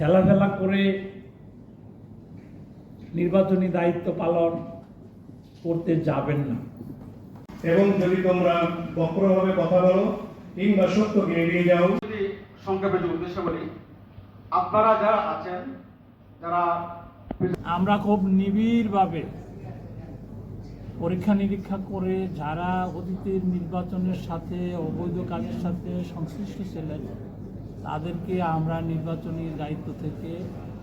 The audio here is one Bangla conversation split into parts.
হেলাফেলা করে নির্বাচনী দায়িত্ব পালন করতে যাবেন না। এবং যদি তোমরা বক্রভাবে কথা বলো কিংবা সত্যকে এড়িয়ে যাও। যদি সংক্ষেপে যে উদ্দেশ্য বলি আপনারা যারা আছেন যারা আমরা খুব নিবিড়ভাবে পরীক্ষা নিরীক্ষা করে যারা অতীতের নির্বাচনের সাথে অবৈধ কাজের সাথে সংশ্লিষ্ট ছিলেন তাদেরকে আমরা নির্বাচনী দায়িত্ব থেকে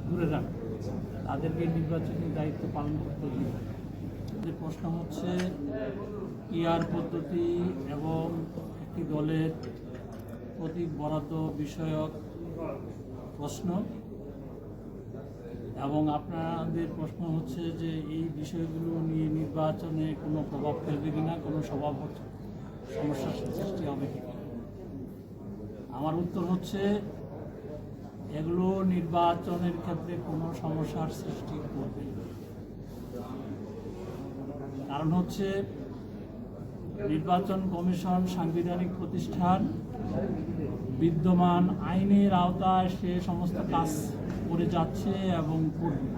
দূরে রাখব। তাদেরকে নির্বাচনী দায়িত্ব পালন করতে দিব যে প্রশ্ন হচ্ছে ইয়ার পদ্ধতি এবং একটি দলের প্রতীক বরাদ্দ বিষয়ক প্রশ্ন এবং আপনাদের প্রশ্ন হচ্ছে যে এই বিষয়গুলো নিয়ে নির্বাচনে কোনো প্রভাব ফেলবে কিনা, কোনো স্বভাব সমস্যার সৃষ্টি হবে কিনা। আমার উত্তর হচ্ছে, এগুলো নির্বাচনের ক্ষেত্রে কোনো সমস্যার সৃষ্টি করবে কারণ হচ্ছে, নির্বাচন কমিশন সাংবিধানিক প্রতিষ্ঠান বিদ্যমান আইনের আওতায় সে সমস্ত কাজ করে যাচ্ছে এবং করবে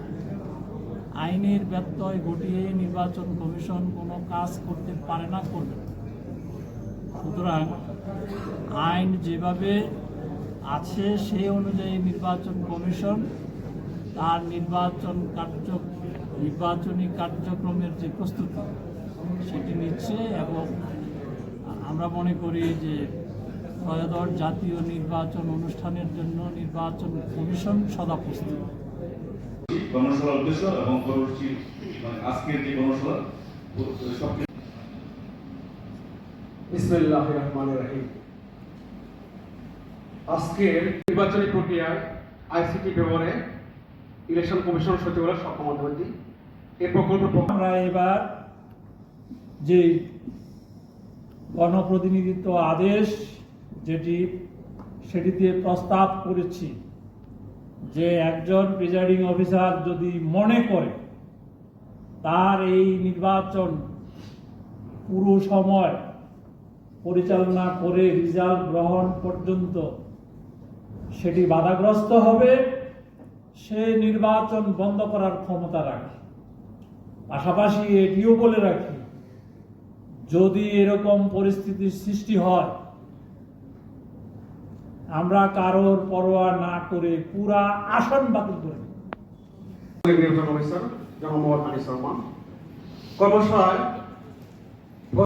আইনের ব্যত্যয় ঘটিয়ে নির্বাচন কমিশন কোনো কাজ করতে পারে না, করবে। সুতরাং আইন যেভাবে আছে সেই অনুযায়ী নির্বাচন কমিশন তার নির্বাচন কার্য নির্বাচনী কার্যক্রমের যে প্রস্তুতি সেটি নিচ্ছে এবং আমরা মনে করি যে ত্রয়োদশ জাতীয় নির্বাচন অনুষ্ঠানের জন্য নির্বাচন কমিশন সদা প্রস্তুত। কর্মশালার উদ্দেশ্য এবং পরবর্তী মানে আজকের যে কর্মশালা রাহিম। আজকের নির্বাচনী প্রক্রিয়ায় আইসিটি ব্যবহারে ইলেকশন কমিশন সচিবালয় সক্ষমতা এই প্রকল্প আমরা এবার যে গণপ্রতিনিধিত্ব আদেশ যেটি সেটিতে প্রস্তাব করেছি, যে একজন প্রিজাইডিং অফিসার যদি মনে করে তার এই নির্বাচন পুরো সময় পরিচালনা করে রেজাল্ট গ্রহণ পর্যন্ত সেটি বাধাগ্রস্ত হবে, সে নির্বাচন বন্ধ করার ক্ষমতা রাখে। পাশাপাশি এটিও বলে রাখি, যদি এরকম পরিস্থিতির সৃষ্টি হয়, আমরা কারোর পরোয়া না করে পুরা আসন বাতিল করে কর্মশালায়